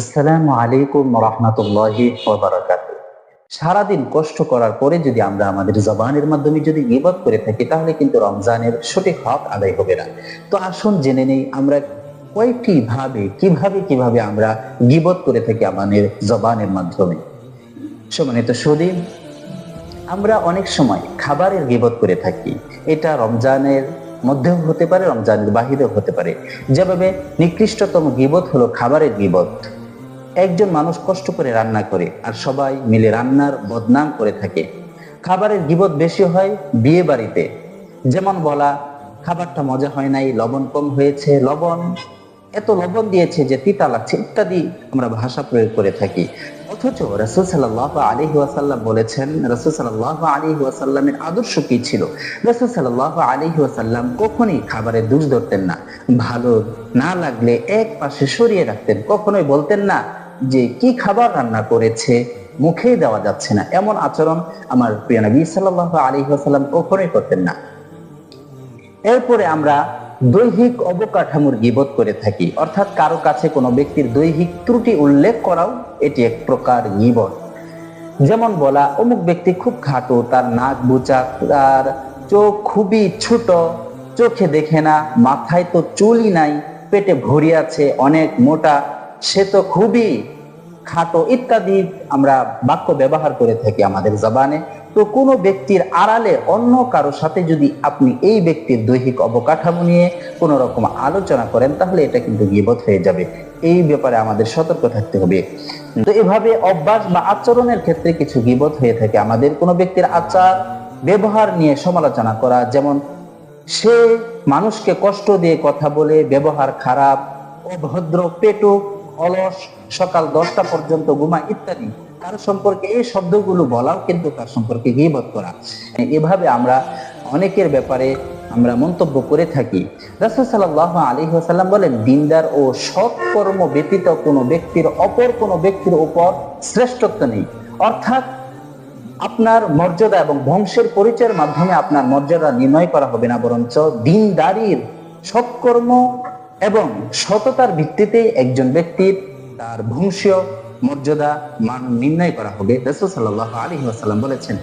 আসসালামু আলাইকুম রহমতুল্লাহি সারাদিন কষ্ট করার পরে যদি আমরা আমাদের জবানের মাধ্যমে যদি গিবত করে থাকি, তাহলে কিন্তু রমজানের সঠিক হক আদায় হবে না। তো আসুন জেনে নেই আমরা কয়েকটি ভাবে কীভাবে কীভাবে আমরা গিবত করে থাকি আমাদের জবানের মাধ্যমে? সম্মানিত সুদীন আমরা অনেক সময় খাবারের গিবত করে থাকি। এটা রমজানের মধ্যেও হতে পারে, রমজানের বাহিরেও হতে পারে। যেভাবে নিকৃষ্টতম গিবত হলো খাবারের গিবত। একজন মানুষ কষ্ট করে রান্না করে আর সবাই মিলে রান্নার বদনাম করে থাকে। খাবারের গিবত বেশি হয় বিয়ে বাড়িতে। যেমন বলা, খাবারটা মজা হয় নাই, লবণ কম হয়েছে, লবণ, এত লবণ দিয়েছে যে তিতা লাগছে, ইত্যাদি আমরা ভাষা প্রয়োগ করে থাকি। অথচ রসুল সাল্লাহ আলী ওয়াসাল্লাম বলেছেন, রসুল সাল্লাহ আলী ওয়াসাল্লামের আদর্শ কি ছিল? রসুল সাল্লাহ আলী ওয়াসাল্লাম কখনই খাবারের দোষ ধরতেন না। ভালো না লাগলে এক পাশে সরিয়ে রাখতেন, কখনোই বলতেন না যে কি খাবার রান্না করেছে, মুখেই দেওয়া যাচ্ছে না। এমন আচরণ আমার প্রিয় নবী সাল্লাহ আলী ওয়াসাল্লাম কখনোই করতেন না। এরপরে আমরা দৈহিক অবকাঠামোর গিবত করে থাকি। অর্থাৎ কারও কাছে কোনো ব্যক্তির দৈহিক ত্রুটি উল্লেখ করাও এটি এক প্রকার গিবত। যেমন বলা, অমুক ব্যক্তি খুব খাটো, তার নাক বুচা, তার চোখ খুবই ছোট, চোখে দেখে না, মাথায় তো চুলই নাই, পেটে ভরি আছে, অনেক মোটা, সে তো খুবই খাটো ইত্যাদি আমরা বাক্য ব্যবহার করে থাকি আমাদের জবানে। তো কোনো ব্যক্তির আড়ালে অন্য কারও সাথে যদি আপনি এই ব্যক্তির দৈহিক অবকাঠামো নিয়ে কোনো রকম আলোচনা করেন, তাহলে এটা কিন্তু গিবত হয়ে যাবে। এই ব্যাপারে আমাদের সতর্ক থাকতে হবে। তো এভাবে অভ্যাস বা আচরণের ক্ষেত্রে কিছু গিবত হয়ে থাকে। আমাদের কোনো ব্যক্তির আচার, ব্যবহার নিয়ে সমালোচনা করা, যেমন সে মানুষকে কষ্ট দিয়ে কথা বলে, ব্যবহার খারাপ, অভদ্র, পেটুক অলস, সকাল দশটা পর্যন্ত ঘুমা ইত্যাদি। তার সম্পর্কে এই শব্দগুলো বলাও কিন্তু তার সম্পর্কে গিবত করা। এভাবে আমরা অনেকের ব্যাপারে আমরা মন্তব্য করে থাকি। রাসুল সাল্লাহ আলী সাল্লাম বলেন, দিনদার ও সৎকর্ম ব্যতীত কোনো ব্যক্তির অপর কোনো ব্যক্তির উপর শ্রেষ্ঠত্ব নেই। অর্থাৎ আপনার মর্যাদা এবং বংশের পরিচয়ের মাধ্যমে আপনার মর্যাদা নির্ণয় করা হবে না, বরঞ্চ দিনদারির সৎকর্ম এবং সততার ভিত্তিতে একজন ব্যক্তির তার বংশীয় মর্যাদা, মান নির্ণয় করা হবে। রসুল সাল্লাহ আলী ওয়াসাল্লাম বলেছেন,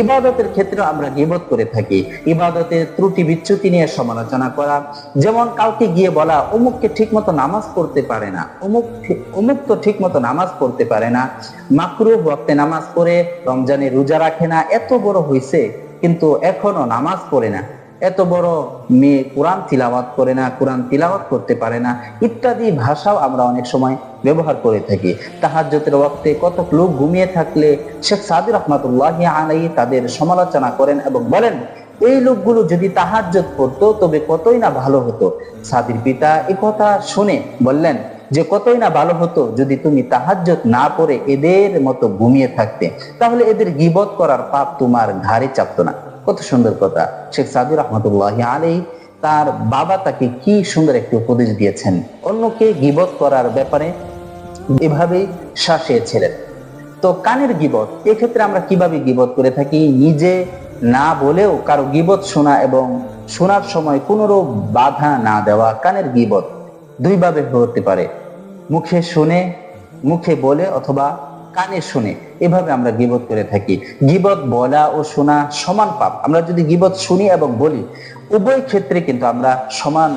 ইবাদতের ক্ষেত্রে আমরা গিবত করে থাকি। ইবাদতের ত্রুটি বিচ্যুতি নিয়ে সমালোচনা করা। যেমন কাউকে গিয়ে বলা, অমুককে ঠিক মতো নামাজ পড়তে পারে না। অমুক অমুক তো ঠিক মতো নামাজ পড়তে পারে না। মাকরু ওয়াক্তে নামাজ পড়ে, রমজানে রোজা রাখে না। এত বড় হয়েছে কিন্তু এখনও নামাজ পড়ে না। এত বড় মেয়ে কোরআন তিলাওয়াত করে না, কোরআন তিলাওয়াত করতে পারে না। ইত্যাদি ভাষাও আমরা অনেক সময় ব্যবহার করে থাকি। তাহাজ্জতের ওয়াক্তে কত লোক ঘুমিয়ে থাকলে শেখ সাদি রহমাতুল্লাহ আলাই তাদের সমালোচনা করেন এবং বলেন, এই লোকগুলো যদি তাহাজ্জত পড়তো, তবে কতই না ভালো হতো? সাদির পিতা এ কথা শুনে বললেন, যে কতই না ভালো হতো যদি তুমি তাহাজ্জত না পড়ে এদের মতো ঘুমিয়ে থাকতে। তাহলে এদের গিবত করার পাপ তোমার ঘাড়ে চাপতো না। কত সুন্দর কথা। শেখ সাদু রহমতুল্লাহ আলী তার বাবা তাকে কি সুন্দর একটি উপদেশ দিয়েছেন। অন্যকে গিবত করার ব্যাপারে এভাবেই শাসিয়েছিলেন। তো কানের গিবত, এক্ষেত্রে আমরা কীভাবে গিবত করে থাকি? নিজে না বলেও কারও গিবত শোনা এবং শোনার সময় কোনোরূপ বাধা না দেওয়া কানের গিবত দুইভাবে হতে পারে। মুখে শুনে, মুখে বলে অথবা কানে শুনে, এভাবে আমরা গিবত করে থাকি। গিবত বলা ও শোনা সমান পাপ। আমরা যদি গিবত শুনি এবং বলি, উভয় ক্ষেত্রে কিন্তু আমরা সমান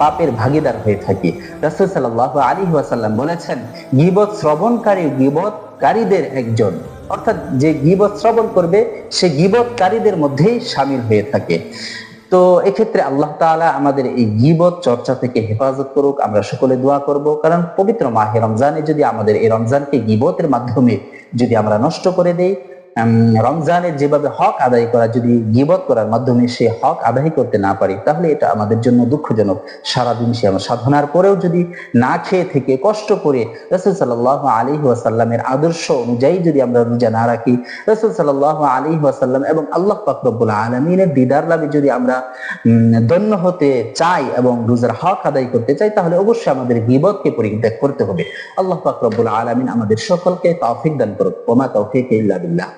পাপের ভাগিদার হয়ে থাকি। রাসুল সাল্লাহ আলী ওয়াসাল্লাম বলেছেন, গিবত শ্রবণকারী গিবতকারীদের একজন। অর্থাৎ যে গিবত শ্রবণ করবে, সে গিবতকারীদের মধ্যেই সামিল হয়ে থাকে। তো এক্ষেত্রে আল্লাহ তালা আমাদের এই গিবত চর্চা থেকে হেফাজত করুক, আমরা সকলে দোয়া করব। কারণ পবিত্র মাহে রমজানে যদি আমাদের এই রমজানকে গিবতের মাধ্যমে যদি আমরা নষ্ট করে দেই রমজানের যেভাবে হক আদায় করা, যদি গিবত করার মাধ্যমে সে হক আদায় করতে না পারি, তাহলে এটা আমাদের জন্য দুঃখজনক। সারাদিন সে আমরা সাধনার পরেও যদি না খেয়ে থেকে কষ্ট করে রসুল সাল্লাহ আলী ওয়াসাল্লামের আদর্শ অনুযায়ী যদি আমরা রোজা না রাখি, রসুল সাল্লাহ আলী ওয়াসাল্লাম এবং আল্লাহ পাকরবুল আলমিনের দিদার লাভে যদি আমরা দন্য হতে চাই এবং রোজার হক আদায় করতে চাই, তাহলে অবশ্যই আমাদের গিবতকে পরিত্যাগ করতে হবে। আল্লাহ পাকরবুল আলমিন আমাদের সকলকে তৌফিক দান করুক। ওমা তৌফিক ইল্লা বিল্লাহ।